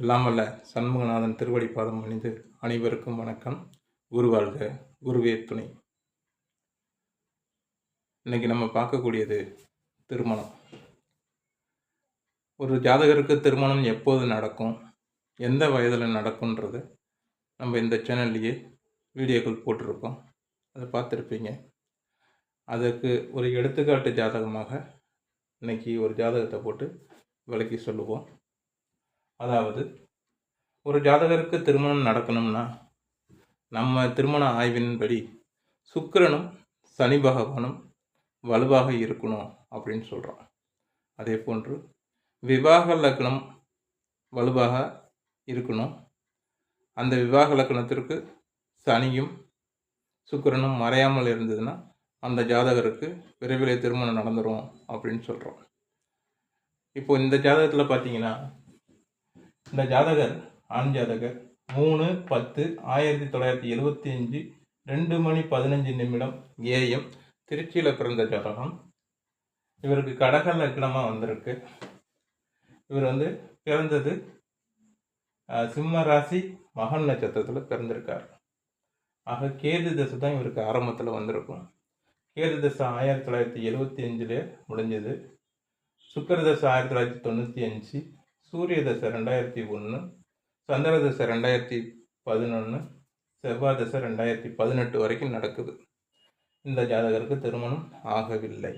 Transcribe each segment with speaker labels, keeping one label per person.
Speaker 1: எல்லாம் வல்ல சண்முகநாதன் திருவடி பாதம் அணிந்து அனைவருக்கும் வணக்கம். உருவாழ்க குருவே துணை. இன்னைக்கு நம்ம பார்க்கக்கூடியது திருமணம். ஒரு ஜாதகருக்கு திருமணம் எப்போது நடக்கும் எந்த வயதில் நடக்கும்ன்றது நம்ம இந்த சேனல்லையே வீடியோக்கள் போட்டிருக்கோம். அதை பார்த்துருப்பீங்க. அதுக்கு ஒரு எடுத்துக்காட்டு ஜாதகமாக இன்னைக்கு ஒரு ஜாதகத்தை போட்டு விளக்கி சொல்லுவோம். அதாவது ஒரு ஜாதகருக்கு திருமணம் நடக்கணும்னா நம்ம திருமண ஆய்வின்படி சுக்கிரனும் சனி பகவானும் வலுவாக இருக்கணும் அப்படின்னு சொல்கிறோம் அதே போன்று விவாக லக்னம் வலுவாக இருக்கணும். அந்த விவாக லக்னத்திற்கு சனியும் சுக்கிரனும் மறையாமல் இருந்ததுன்னா அந்த ஜாதகருக்கு விரைவில் திருமணம் நடந்துரும் அப்படின்னு சொல்கிறோம் இப்போ இந்த ஜாதகத்தில் பார்த்தீங்கன்னா இந்த ஜாதகர் ஆண் ஜாதகர் மூணு பத்து ஆயிரத்தி தொள்ளாயிரத்தி எழுவத்தி அஞ்சு ரெண்டு மணி பதினஞ்சு நிமிடம் ஏஎம் திருச்சியில் பிறந்த ஜாதகம். இவருக்கு கடக லக்னமாக வந்திருக்கு. இவர் வந்து பிறந்தது சிம்ம ராசி மகன் நட்சத்திரத்தில் பிறந்திருக்கார். ஆக கேது தசை தான் இவருக்கு ஆரம்பத்தில் வந்திருக்கும். கேது தசை ஆயிரத்தி தொள்ளாயிரத்தி எழுவத்தி அஞ்சுலேயே முடிஞ்சது. சுக்கர தசை ஆயிரத்தி தொள்ளாயிரத்தி தொண்ணூற்றி அஞ்சு சூரிய தசை ரெண்டாயிரத்தி ஒன்று சந்திர தசை ரெண்டாயிரத்தி பதினொன்று செவ்வாய் தசை ரெண்டாயிரத்தி பதினெட்டு வரைக்கும் நடக்குது. இந்த ஜாதகருக்கு திருமணம் ஆகவில்லை.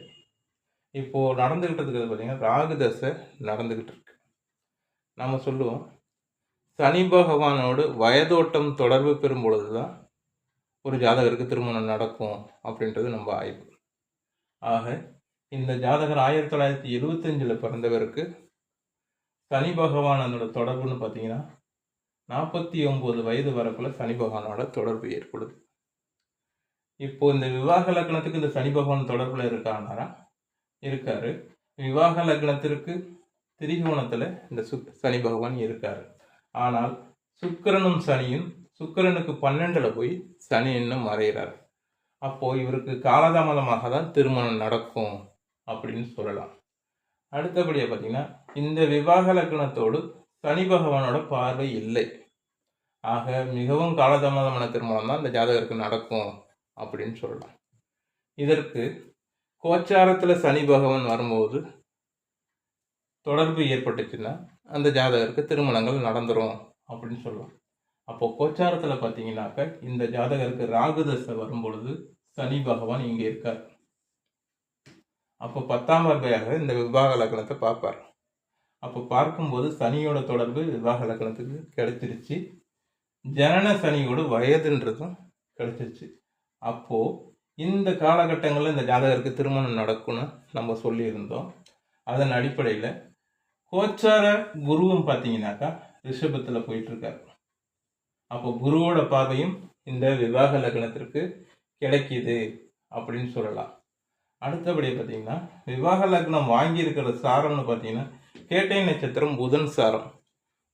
Speaker 1: இப்போது நடந்துக்கிட்டு இருக்கிறது பார்த்தீங்கன்னா ராகு தசை நடந்துக்கிட்டு இருக்கு. நம்ம சொல்லுவோம் சனி பகவானோடு வயதோட்டம் தொடர்பு பெறும் பொழுது தான் ஒரு ஜாதகருக்கு திருமணம் நடக்கும் அப்படின்றது நம்ம ஆய்வு. ஆக இந்த ஜாதகர் ஆயிரத்தி தொள்ளாயிரத்தி எழுவத்தஞ்சில் பிறந்தவருக்கு சனி பகவானோட தொடர்புன்னு பார்த்தீங்கன்னா நாற்பத்தி ஒம்பது வயது வரக்குள்ள சனி பகவானோட தொடர்பு ஏற்படுது. இப்போ இந்த விவாக லக்னத்துக்கு இந்த சனி பகவான் தொடர்பில் இருக்கானாரா? இருக்காரு. விவாக லக்னத்திற்கு திரிகோணத்தில் இந்த சுக் சனி பகவான் இருக்காரு. ஆனால் சுக்கிரனும் சனியும் சுக்கிரனுக்கு பன்னெண்டில் போய் சனி இன்னும் மறைகிறார் அப்போது இவருக்கு காலதாமதமாக தான் திருமணம் நடக்கும் அப்படின்னு சொல்லலாம். அடுத்தபடியாக பார்த்தீங்கன்னா இந்த விவாக லக்னத்தோடு சனி பகவானோட பார்வை இல்லை. ஆக மிகவும் காலதாமதமான திருமணம் தான் இந்த ஜாதகருக்கு நடக்கும் அப்படின்னு சொல்லலாம். இதற்கு கோச்சாரத்தில் சனி பகவான் வரும்போது தொடர்பு ஏற்பட்டுச்சுன்னா அந்த ஜாதகருக்கு திருமணங்கள் நடந்துடும் அப்படின்னு சொல்லலாம். அப்போ கோச்சாரத்தில் பார்த்தீங்கன்னாக்க இந்த ஜாதகருக்கு ராகு தசை வரும் பொழுது சனி பகவான் இங்கே இருக்கார். அப்போ பத்தாம் பார்வையாக இந்த விவாக லக்னத்தை பார்ப்பார். அப்போ பார்க்கும்போது சனியோட தொடர்பு விவாக லக்னத்துக்கு கிடைச்சிருச்சு. ஜனன சனியோட வயதுன்றதும் கிடைச்சிருச்சு. அப்போது இந்த காலகட்டங்களில் இந்த ஜாதகருக்கு திருமணம் நடக்கும்னு நம்ம சொல்லியிருந்தோம். அதன் அடிப்படையில் கோச்சார குருவும் பார்த்தீங்கன்னாக்கா ரிஷபத்தில் போயிட்டுருக்காரு. அப்போ குருவோட பார்வையும் இந்த விவாக லக்னத்திற்கு கிடைக்கிது அப்படின்னு சொல்லலாம். அடுத்தபடி பார்த்தீங்கன்னா விவாக லக்னம் வாங்கியிருக்கிற சாரம்னு பார்த்தீங்கன்னா கேட்டை நட்சத்திரம் புதன் சாரம்.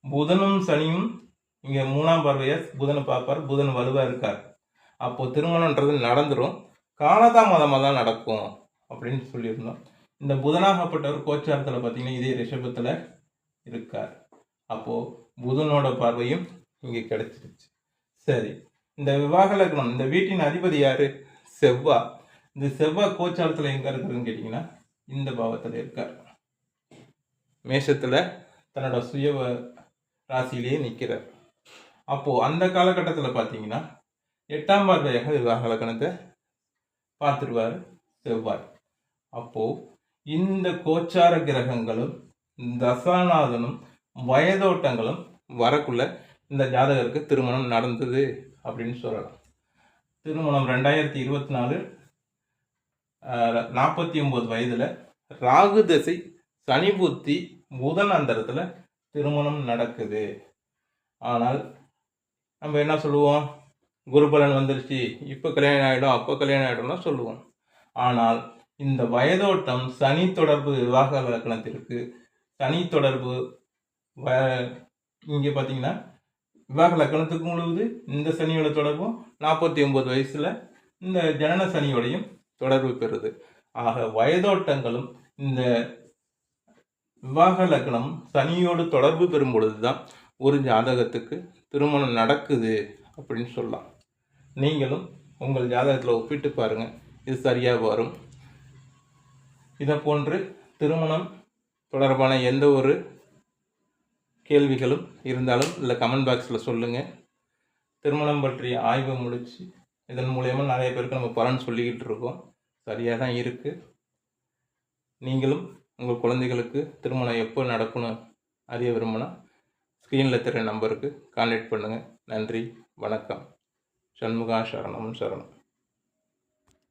Speaker 1: புதனும் சனியும் இங்கே மூணாம் பார்வையாக புதனை பார்ப்பார் புதன் வலுவாக இருக்கார். அப்போது திருமணன்றது நடந்துடும் காலதாமதமாக தான் நடக்கும் அப்படின்னு சொல்லியிருந்தோம். இந்த புதனாகப்பட்டவர் கோச்சாரத்தில் பார்த்தீங்கன்னா இதே ரிஷபத்தில் இருக்கார். அப்போது புதனோட பார்வையும் இங்கே கிடைச்சிருச்சு. சரி இந்த விவாக லக்னம் இந்த வீட்டின் அதிபதி யார்? செவ்வாய் இந்த செவ்வாய் கோச்சாரத்தில் எங்கே இருக்குதுன்னு கேட்டிங்கன்னா இந்த பாவத்தில் இருக்கார். மேஷத்தில் தன்னோட சுய ராசியிலேயே நிற்கிறார். அப்போது அந்த காலகட்டத்தில் பார்த்தீங்கன்னா எட்டாம் பார்வையாக விவாக லக்கணத்தை பார்த்துருவார் செவ்வாய். அப்போது இந்த கோச்சார கிரகங்களும் தசாநாதனும் வயதோட்டங்களும் வரக்குள்ள இந்த ஜாதகருக்கு திருமணம் நடந்தது அப்படின்னு சொல்லலாம். திருமணம் ரெண்டாயிரத்தி இருபத்தி நாலு நாற்பத்தி ஒம்பது வயதில் ராகு தசை சனி புத்தி புதன் அந்தரத்தில் திருமணம் நடக்குது. ஆனால் நம்ம என்ன சொல்லுவோம்? குருபலன் வந்துருச்சு இப்போ கல்யாணம் ஆகிடும் அப்போ கல்யாணம் ஆகிடும்னா சொல்லுவோம். ஆனால் இந்த வயதோட்டம் சனி தொடர்பு விவாக லக்னத்திற்கு சனி தொடர்பு வ இங்கே பார்த்தீங்கன்னா விவாக லக்னத்துக்கு முழுவது இந்த சனியோட தொடர்பும் நாற்பத்தி ஒம்பது வயசில் இந்த ஜனன சனியோடையும் தொடர்பு பெறுது. ஆக வயதோட்டங்களும் இந்த விவாக லக்னம் சனியோடு தொடர்பு பெறும் பொழுது தான் ஒரு ஜாதகத்துக்கு திருமணம் நடக்குது அப்படின்னு சொல்லலாம். நீங்களும் உங்கள் ஜாதகத்தில் ஒப்பிட்டு பாருங்கள் இது சரியாக வரும். இதை போன்று திருமணம் தொடர்பான எந்த ஒரு கேள்விகளும் இருந்தாலும் இல்லை கமெண்ட் பாக்ஸில் சொல்லுங்கள் திருமணம் பற்றிய ஆய்வு முடித்து இதன் மூலயமா நிறைய பேருக்கு நம்ம பலன் சொல்லிக்கிட்டு இருக்கோம். சரியாக தான் இருக்குது நீங்களும் உங்கள் குழந்தைகளுக்கு திருமணம் எப்போ நடக்கணும் அறிய விரும்பினா ஸ்க்ரீனில் தெரிய நம்பருக்கு கான்டாக்ட் பண்ணுங்கள் நன்றி வணக்கம். சண்முகா சரணம் சரணம்.